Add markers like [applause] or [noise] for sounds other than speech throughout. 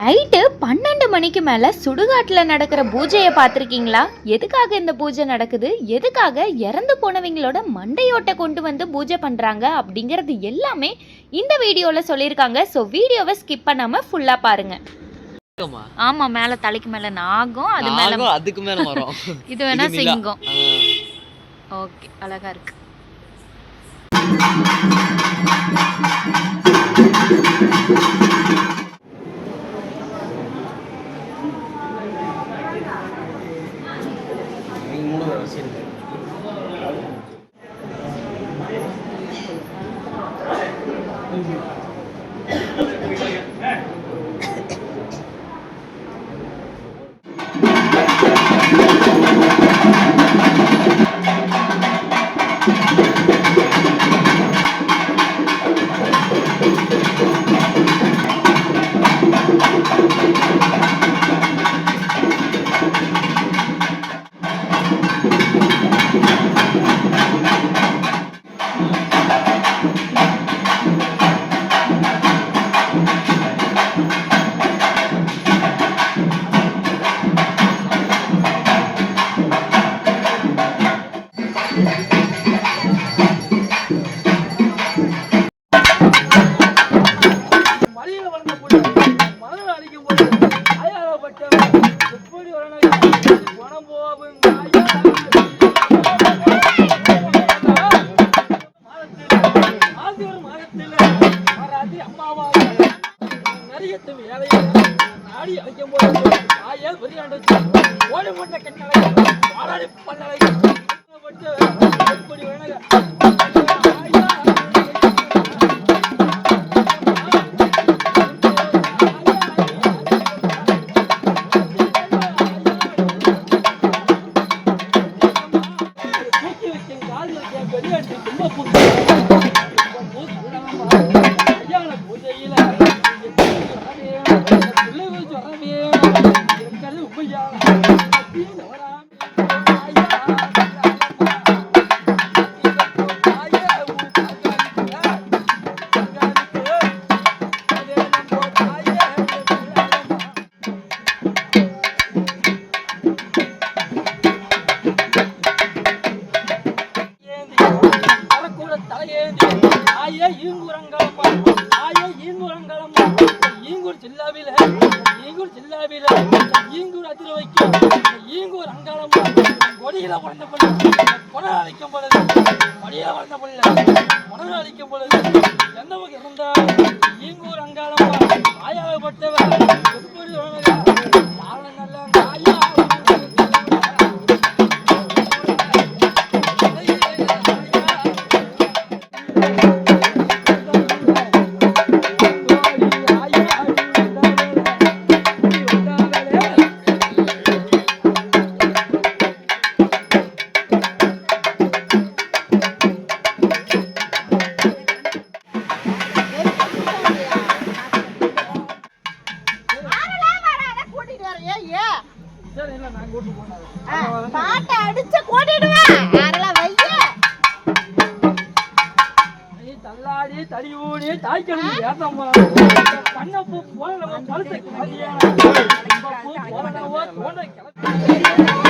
Night பன்னெண்டு மணிக்கு மேலே சுடுகாட்டில் நடக்கிற பூஜையை பார்த்துருக்கீங்களா? எதுக்காக இந்த பூஜை நடக்குது? எதுக்காக இறந்து போனவங்களோட மண்டையோட்டை கொண்டு வந்து பூஜை பண்ணுறாங்க அப்படிங்கிறது எல்லாமே இந்த வீடியோவில் சொல்லியிருக்காங்க. ஸோ வீடியோவை ஸ்கிப் பண்ணாமல் ஃபுல்லாக பாருங்கள் ஆமா. ஆமாம் மேலே தலைக்கு மேலே நாகம் அது மேலே அதுக்கு மேல வரும் [laughs] இது வேணா. சிங்கம். ஓகே அழகா மூணு மலையில ஆயே பெரியாண்டு ஓடி முட்டை கண்ணலை எப்படி வேணுங்க? ஆயாகப்பட்டவர் எப்படி பாட்டை அடிச்சு கூட்டிடுவேன். யாரெல்லாம் வைய? தள்ளாடி தடி ஊடி தாய்க்கணும் ஏத்தம்மா கண்ணப்பூ போனவோ பழுத்த போனவோ தோண்ட கிளப்பி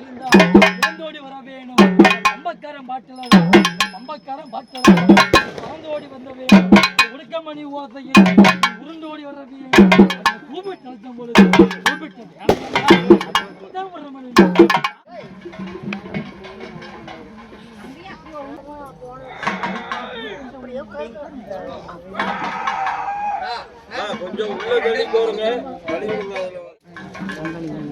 இருந்தா வர வேணும். பம்பக்காரன் பாட்டல பம்பக்காரன் பாட்டல பறந்தோடி வந்த வேணும். உடுக்கமணி ஓசையில் உருண்டோடி வர வேணும். கூப்பிட்டு பொழுது கூப்பிட்டு கொஞ்சம் உள்ள தள்ளி போடுங்க. 两个人。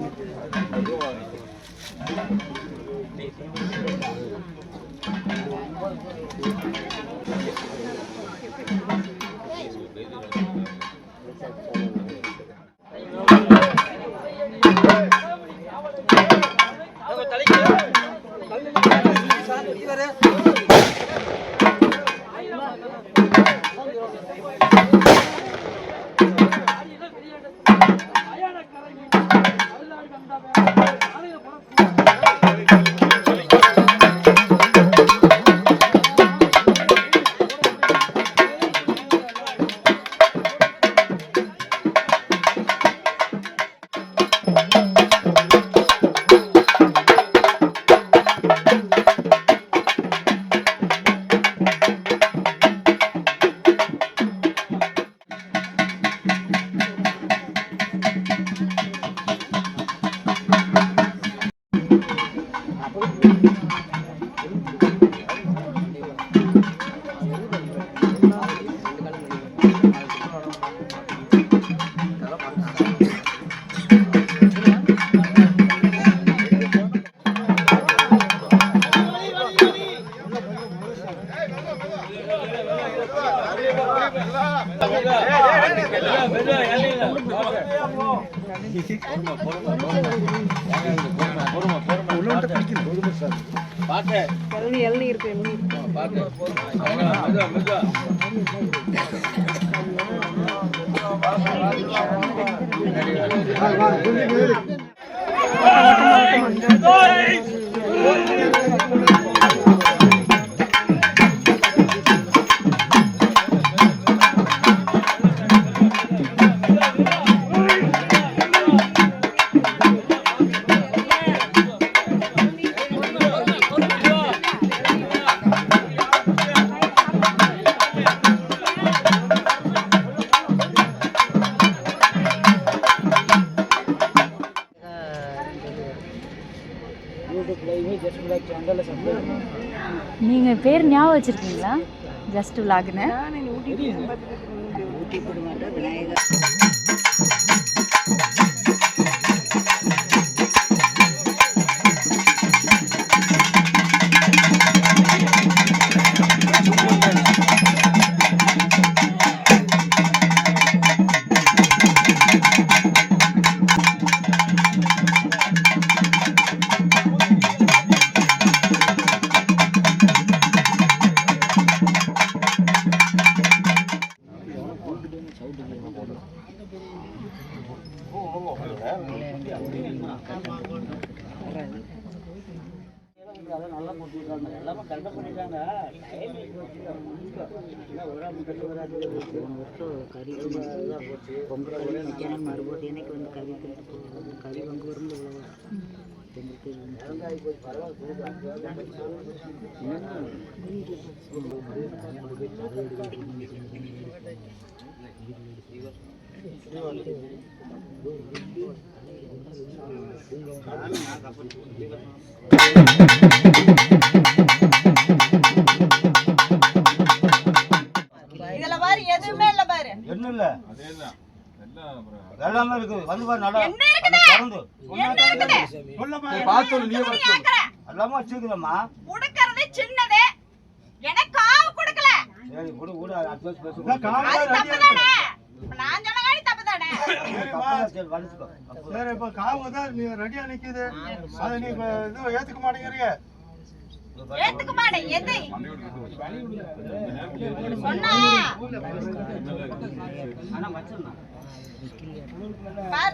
பாட்டு வச்சிருக்கீங்களா? ஜஸ்ட் விலாகுன்னு பேர் ஞாபகம் வச்சுருக்கீங்களா ஜஸ்ட் விலாகுன்னு இதுல இல்ல. எல்லாமே இருக்குது. வந்து பாரு நட. என்ன இருக்குது? திறந்து என்ன இருக்குது? பார்த்து நீ எல்லாமே வச்சுக்கிறேம்மா குடுக்கறது சின்னது. எனக்கு காவு கொடுக்கல. சரி விடு விடு. அட்வைஸ் பேசு. அது தப்பு தானே இப்ப நான் சொன்ன காடி தப்பு தானே தப்பா சரி வந்துக்கோ சரி இப்ப காவு தான் நீ ரெடியா நிக்குது. அதை நீ இப்ப இது ஏத்துக்க மாட்டேங்கிறீங்க ஏத்துக்க மாட்டேன் எது? சொன்னா.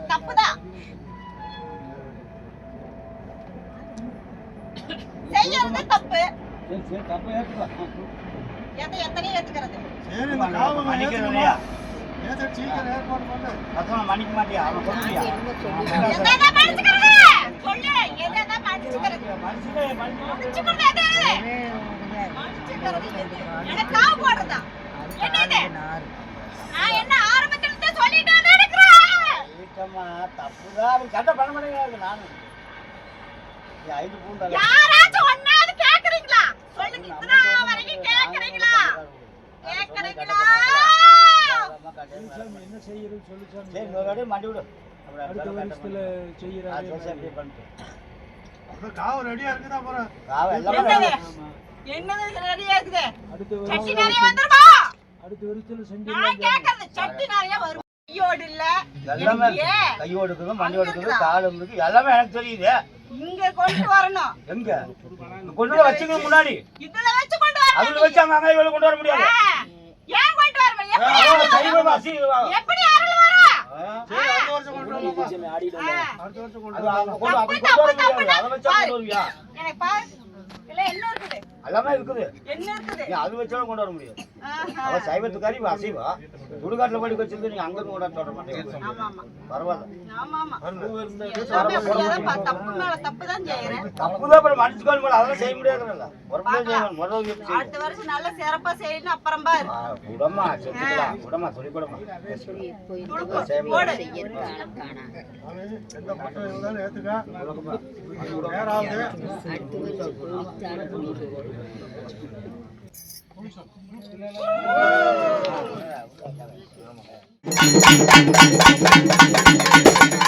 தப்புதான் செய்யறது தப்பு. சரி சரி தப்பை ஏற்றுக்கலாம் எதை எத்தனையும் ஏத்துக்கிறது மன்னிக்க மாட்டியா? அவன் சொல்லு எதை மன்னிச்சுக்கிறது மனுஷனே மன்னிக்க மன்னிச்சுக்கிறது எது மன்னிச்சுக்கிறது எது எனக்கு காவு போடுறதா என்னது நான் என்ன ஆரம்பத்துல இருந்தே சொல்லிட்டு இருக்கிறேன் வீட்டம்மா தப்புதான் பண்ண மாட்டேங்கிறாரு நானும் இது ஐந்து பூண்டல யாராச்சும் ஒன்னாவது கேக்குறீங்களா சொல்லுங்க இத்தனை வரைக்கும் கேக்குறீங்களா கேக்குறீங்களா என்ன செய்யறது சொல்லு சரி ஒரு மண்டி விடு. அடுத்த வருஷத்துல செய்யறாரு அப்படியே பண்ணிட்டு. அது காவல் ரெடியா இருக்குதா அப்புறம் காவ எல்லாமே என்னது? என்னது ரெடியா இருக்குது? சட்டி நிறைய வந்துருமா அடுத்த வருஷத்துல நான் கேக்குறது சட்டி நிறைய வரும். ஐயோடு இல்ல. எல்லாமே. கையோடு இருக்குது எல்லாமே எனக்கு தெரியுது. இங்க கொண்டு வரணும். எங்க? இங்க கொண்டு வந்து வச்சுக்கணும் முன்னாடி. இதுல வச்சு கொண்டு வரணும் அதுல வச்சு அங்க அங்கே கொண்டு வர முடியாது. ஏன்? கொண்டு வரணும் எப்படி. எப்படி அருள் வரும் சரி அடுத்த வருஷம் எல்லாமே இருக்குது. என்ன இருக்குது? நீ அது வச்சாலும் கொண்டு வர முடியாது. ஆஹா. அவ சைவத்துக்காரி இவ அசைவா. சுடுகாட்டுல படி வச்சிருந்து நீங்க அங்க இருந்து கொண்டாட சொல்ல மாட்டீங்க பரவாயில்ல. தப்புதான் அப்புறம் மன்னிச்சுக்கணும் போல அதெல்லாம் செய்ய முடியாதுல்ல ஒரு பிள்ளை செய்யணும். முதல் அடுத்த வருஷம் நல்லா சிறப்பா செய்யணும் அப்புறம் பாரு ஆ, விடம்மா செத்துக்கலாம். விடம்மா சொல்லி கொடுமா ஏத்துக்க. நேரம் ஆகுது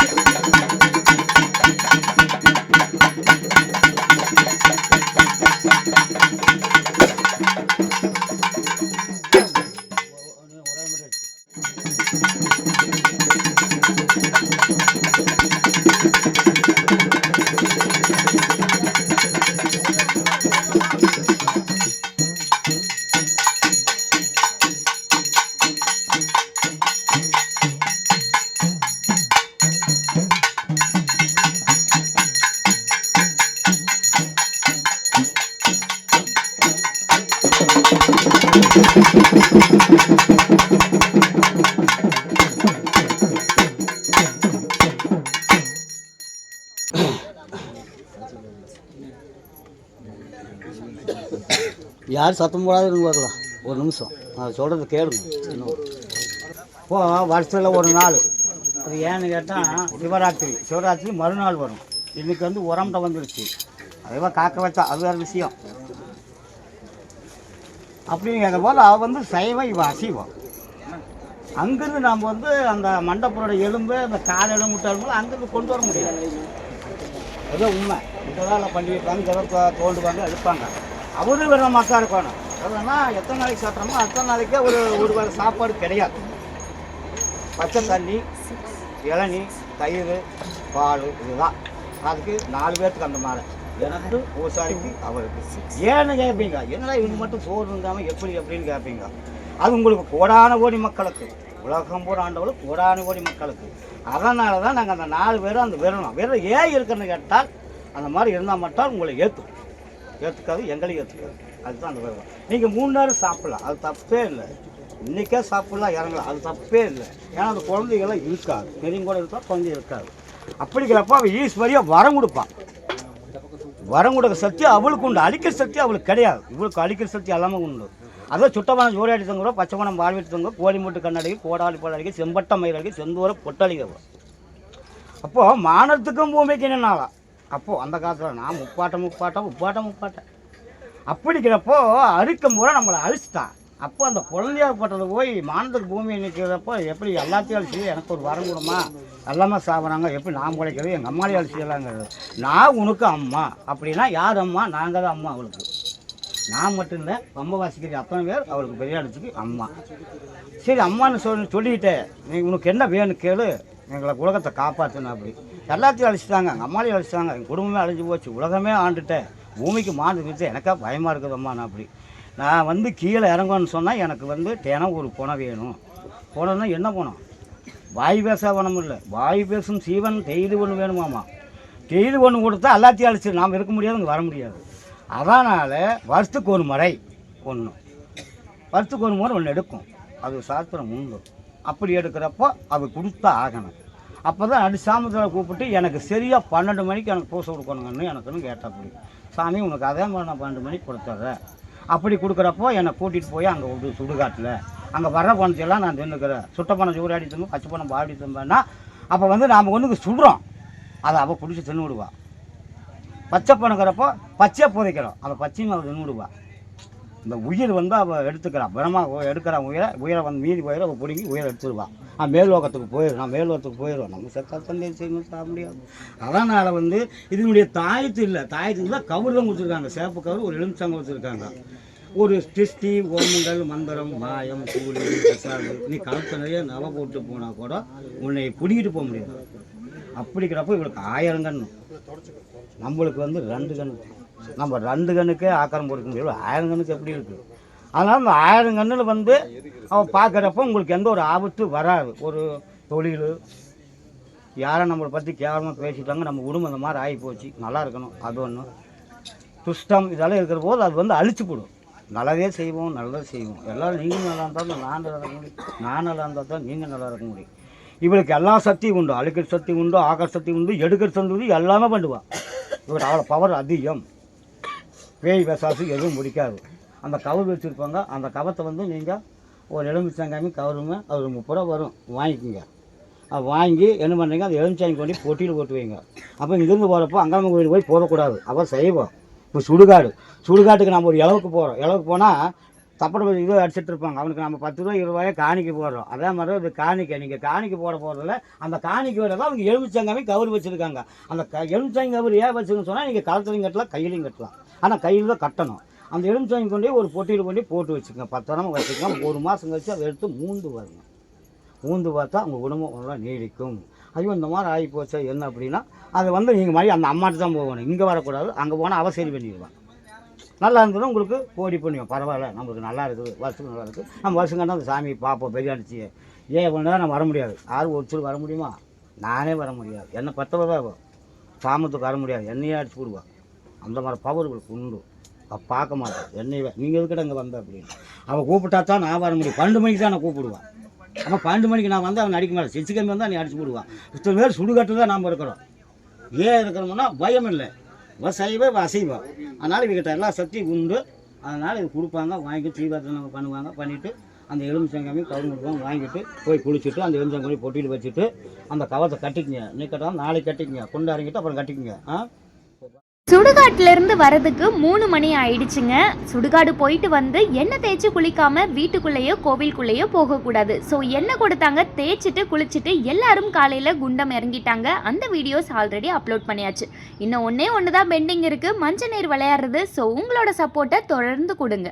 யாரும் சத்தம் போடாதுன்னு பார்க்கலாம் ஒரு நிமிஷம். நான் சொல்கிறது கேளுங்க. இன்னும். இப்போ வருஷத்தில் ஒரு நாள். அது ஏன்னு கேட்டால் சிவராத்திரி. சிவராத்திரி மறுநாள் வரும். இன்றைக்கி வந்து உரம்ட வந்துருச்சு. அதேவா காக்க வச்சா அது வேறு விஷயம். அப்படிங்கிற போல் அவள் வந்து சைவம் இவன் அசைவம். அங்கேருந்து நாம் வந்து அந்த மண்டபத்தோட எலும்பு அந்த கால் எலும்பு முட்டை எலும்பு கொண்டு வர முடியாது. அதுதான் உண்மை. இதெல்லாம் பண்ணி வைப்பாங்க தோண்டுவாங்க எடுப்பாங்க அவரும் வேற மக்கா இருக்கணும் அதனா எத்தனை நாளைக்கு சாப்பிட்றோமோ அத்தனை நாளைக்கே ஒரு ஒரு வேளை சாப்பாடு கிடையாது. பச்சை தண்ணி இளநி தயிர் பால் இதுதான். அதுக்கு நாலு பேர்த்துக்கு அந்த மாதிரி எனக்கு ஊசாரிக்கு அவருக்கு. ஏன்னு கேட்பீங்க என்னடா இவங்க மட்டும் சோறு இருந்தாமல் எப்படி எப்படின்னு கேட்பீங்க அது உங்களுக்கு கோடான கோடி மக்களுக்கு. உலகம் பூரா ஆண்டவர்கள் கோடான கோடி மக்களுக்கு. அதனால தான் நாங்கள் அந்த நாலு பேரும் அந்த விரணும். விரல் ஏன் இருக்குன்னு கேட்டால் அந்த மாதிரி இருந்தால் மட்டும் உங்களை ஏற்றும் ஏற்றுக்காது எங்களையும் ஏற்றுக்காது அதுதான் அந்த விரதம் நீங்கள் மூணு நேரம் சாப்பிடலாம். அது தப்பே இல்லை. இன்றைக்கே சாப்பிடலாம் இறங்கலாம். அது தப்பே இல்லை. ஏன்னா அந்த குழந்தைகள்லாம் இருக்காது. பெரியவங்க கூட இருக்கா குழந்தை இருக்காது. அப்படிங்கிறப்ப அவள் ஈஸ்வரியாக வரம் கொடுப்பான். வரம் கொடுக்க சக்தி அவளுக்கு உண்டு. அழிக்கிற சக்தி அவளுக்கு கிடையாது. இவளுக்கு அழிக்கிற சக்தி எல்லாமே உண்டு. அதோ சுட்டவனம் ஜோடியாடி தங்குறோ பச்சைவனம் வாழ்விட்டு தங்க கோழி மூட்டு கண்ணடிக்கு கோடாளி போடாளிக்கு செம்பட்ட மயிலடிக்கு செந்தூர பொட்டளிக அப்போது மானத்துக்கும் பூமிக்கு என்னென்னாலாம்? அப்போது அந்த காலத்தில் நான் முப்பாட்டம் முப்பாட்டம் முப்பாட்டம் முப்பாட்டம் அப்படிங்கிறப்போ அறுக்கும் முறை நம்மளை அழிச்சிட்டான். அப்போ அந்த குழந்தையார் பட்டது போய் மானத்துக்கு பூமியை நிற்கிறப்போ எப்படி எல்லாத்தையும் அழிச்சு எனக்கு ஒரு வரம் கொடுமா எல்லாமே சாப்பிட்றாங்க எப்படி நான் பிழைக்கிறது எங்கள் அம்மாலையும் அழிச்சிடலாங்கிறது நான் உனக்கு அம்மா அப்படின்னா யார் அம்மா? நாங்கள் தான் அம்மா அவளுக்கு. நான் மட்டும் இல்லை ரொம்ப வாசிக்கிற அத்தனை பேர் அவளுக்கு பெரிய அம்மா. சரி அம்மான்னு சொல்லி சொல்லிக்கிட்டே நீ உனக்கு என்ன வேணும் கேளு. எங்களை உலகத்தை காப்பாற்றணும் அப்படி. எல்லாத்தையும் அழிச்சிட்டாங்க எங்கள் அம்மாலையும் அழிச்சிட்டாங்க எங்கள் குடும்பமே அழிஞ்சு போச்சு உலகமே ஆண்டுட்டேன் பூமிக்கு மாண்டுக்கிட்டு எனக்கா பயமாக இருக்குதம்மா நான் அப்படி. நான் வந்து கீழே இறங்கணும்னு சொன்னால் எனக்கு வந்து தினம் ஒரு புணம் வேணும். புணம்னா என்ன புணம் வாய் பேச பணம் இல்லை. வாய் பேசும் சீவன் டெய்லி ஒன்று வேணுமாம்மா. டெய்லி ஒன்று கொடுத்தா எல்லாத்தையும் அழிச்சு நாம் இருக்க முடியாது இங்கே வர முடியாது. அதனால் வருஷத்துக்கு ஒரு முறை ஒன்று வருஷத்துக்கு ஒரு முறை ஒன்று எடுக்கும். அது சாஸ்திரம் உண்டு. அப்படி எடுக்கிறப்போ அது கொடுத்தா ஆகணும். அப்போ தான் அடி சாமத்தில் கூப்பிட்டு எனக்கு சரியாக பன்னெண்டு மணிக்கு எனக்கு பூசை கொடுக்கணுங்கன்னு எனக்குன்னு கேட்டப்படி சாமி உனக்கு அதே மாதிரி நான் பன்னெண்டு மணிக்கு கொடுத்துட்றேன் அப்படி கொடுக்குறப்போ என்னை கூட்டிகிட்டு போய் அங்கே விடு சுடுகாட்டில் அங்கே வர்ற பணத்தையெல்லாம் நான் தின்னுக்கிறேன் சுட்ட பணம் சூறாடி திரும்ப பச்சை பணம் பாடி திரும்பன்னா அப்போ வந்து நாம் ஒன்றுக்கு சுடுறோம். அதை அவள் பிடிச்சி தின்னு விடுவாள் பச்சை பணங்கிறப்போ பச்சையாக புதைக்கிறோம். அந்த பச்சையும் அவள் தின்னு இந்த உயிர் வந்து அவள் எடுத்துக்கிறான் பிரமா எடுக்கிற உயிரை உயிரை வந்து மீதி உயிரை அவள் பிடுங்கி உயிரை எடுத்துருவான் நான் மேல்லோகத்துக்கு போயிடும் நான் மேல்லோகத்துக்கு போயிடுவேன் நம்ம செத்தா தந்தை செய்யணும் சாப்பிட முடியாது. அதனால் வந்து இதனுடைய தாயத்து இல்லை. தாயத்து தான் கவர் தான் கொடுத்துருக்காங்க. சேப்பு கவர் ஒரு எலுமிச்சங்க வச்சுருக்காங்க. ஒரு திருஷ்டி ஓமங்கள் மந்திரம் மாயம் கூலி பிரசாது. நீ கழுத்து நிறைய நவ போட்டு போனால் கூட உன்னை பிடிக்கிட்டு போக முடியாது. அப்படிங்கிறப்போ இவளுக்கு ஆயிரங்கன்னு. நம்மளுக்கு வந்து ரெண்டு கண்ணு நம்ம ரெண்டு கண்ணுக்கே ஆக்காரம் கொடுக்க முடியல ஆயிரம் கண்ணுக்கு எப்படி இருக்குது அதனால் அந்த ஆயிரம் கண்ணில் வந்து அவன் பார்க்குறப்ப உங்களுக்கு எந்த ஒரு ஆபத்து வராது. ஒரு தொழில் யாரும் நம்மளை பற்றி கேவலமாக பேசிட்டாங்க நம்ம குடும்பம் இந்த மாதிரி ஆகி போச்சு. நல்லா இருக்கணும். அது ஒன்று துஷ்டம் இதெல்லாம் இருக்கிற போது அது வந்து அழிச்சு போடும். நல்லதே செய்வோம் நல்லதே செய்வோம். எல்லோரும் நீங்கள் நல்லா இருந்தாலும் நான் நல்லா இருக்க முடியும். நான் நல்லா இருந்தால் தான் நீங்கள் நல்லா இருக்க முடியும். இவளுக்கு எல்லா சக்தியும் உண்டு. அழுக்கிற சக்தி உண்டு ஆக்கிற சக்தி உண்டு எடுக்கிற சக்தி உண்டு எல்லாமே பண்ணுவாள் இவர் அவ்வளோ பவர் அதிகம். பேய் விசாசு எதுவும் முடிக்காது. அந்த கவர் வச்சுருப்பாங்க அந்த கவத்தை வந்து நீங்கள் ஒரு எலுமிச்சங்காமி கவருங்க அது ஒரு முப்பது ரூபா வரும். வாங்கிக்கோங்க. அது வாங்கி என்ன பண்ணுறீங்க அந்த எலுமிச்சாங்கி கொண்டு பொட்டியில் போட்டு வைங்க அப்போ இங்கிருந்து போகிறப்போ அங்காம கோயில் போய் போகக்கூடாது அப்போ செய்வோம் இப்போ சுடுகாடு. சுடுகாட்டுக்கு நம்ம ஒரு இளவுக்கு போகிறோம் இளவுக்கு போனால் தப்பட இது அடிச்சிட்டு இருப்பாங்க. அவனுக்கு நம்ம பத்து ரூபா இருபது ரூபாய் காணிக்க போடுறோம். அதே மாதிரி இது காணிக்கை. நீங்கள் காணிக்கை போட போகிறதில்ல அந்த காணிக்கை தான் அவங்க எலுமிச்சங்காமி கவர் வச்சுருக்காங்க. அந்த க எலுமிச்சங்க கவர் ஏன் வச்சுருன்னு சொன்னால் நீங்கள் கழுத்துலையும் கட்டலாம் கையிலையும் கட்டலாம். ஆனால் கையில் தான் கட்டணும். அந்த எலுமிச்சங்க கொண்டே ஒரு பொட்டியில் கொண்டு போட்டு வச்சுக்கோங்க. பத்திரமா வச்சுக்கோங்க. ஒரு மாதம் கழிச்சு அதை எடுத்து மூந்து பாருங்க மூந்து பார்த்தா உங்கள் குடும்பம் நல்லா நீடிக்கும். ஐயோ இந்த மாதிரி ஆகி போச்சு என்ன அப்படின்னா அது வந்து நீங்கள் மாதிரி அந்த அம்மாட்ட தான் போகணும். இங்கே வரக்கூடாது. அங்கே போனால் அவ சரி பண்ணிடுவான். நல்லா இருந்ததுன்னா உங்களுக்கு கோடி புண்ணியம். பரவாயில்ல நம்மளுக்கு நல்லா இருக்குது வருஷத்துக்கு நல்லா இருக்குது. நம்ம வருஷம் கண்டா அந்த சாமி பார்ப்போம் பெரிய அடிச்சு ஏன் பண்ணால் நான் வர முடியாது? யாரும் ஒரு சொல்லி வர முடியுமா? நானே வர முடியாது. என்னை பத்தவ தான் சாமத்துக்கு வர முடியாது. என்னையே அடிச்சு விடுவான் அந்த மாதிரி பவர் உங்களுக்கு உண்டு. பார்க்க மாட்டேன் என்னையவே நீங்கள் எதுக்கிட்ட இங்கே வந்த அப்படின்னு. அவள் கூப்பிட்டா தான் நான் வர முடியும். பன்னெண்டு மணிக்கு தான் நான் கூப்பிடுவான் அப்போ பன்னெண்டு மணிக்கு நான் வந்து அவன் அடிக்க மாட்டேன் சிச்சு கம்மி வந்தால் நீ அடிச்சு விடுவான் இத்தனை பேர் சுடுகாட்டு தான் நாம் இருக்கிறோம். ஏன் இருக்கிறோம்னா பயம் இல்லை. இவ வசைவம். அசைவம் அதனால் இவகிட்ட எல்லா சக்தியும் உண்டு. அதனால் இது கொடுப்பாங்க வாங்கி தீபாரத்தனை பண்ணுவாங்க பண்ணிவிட்டு அந்த எலுமிச்சங்காமி கவுன் கொடுப்பாங்க வாங்கிட்டு போய் குளிச்சுட்டு அந்த எலுமிச்சங்காமி பொட்டியில் வச்சுட்டு அந்த கவத்தை கட்டிக்கங்க. இன்னைக்கு கட்டாமல் நாளைக்கு கட்டிக்கங்க. கொண்டாடிக்கிட்டு அப்புறம் கட்டிக்கங்க. ஆ? சுடுகாட்டிலேருந்து வரதுக்கு மூணு மணி ஆயிடுச்சுங்க. சுடுகாடு போயிட்டு வந்து எண்ணெய் தேய்ச்சி குளிக்காம வீட்டுக்குள்ளேயோ கோவிலுக்குள்ளேயோ போகக்கூடாது. ஸோ எண்ணெய் கொடுத்தாங்க. தேய்ச்சிட்டு குளிச்சுட்டு எல்லாரும் காலையில் குண்டம் இறங்கிட்டாங்க. அந்த வீடியோஸ் ஆல்ரெடி அப்லோட் பண்ணியாச்சு. இன்னும் ஒன்றே ஒன்று தான் பெண்டிங் இருக்குது மஞ்சள் நீர் விளையாடுறது. ஸோ உங்களோட சப்போர்ட்டை தொடர்ந்து கொடுங்க.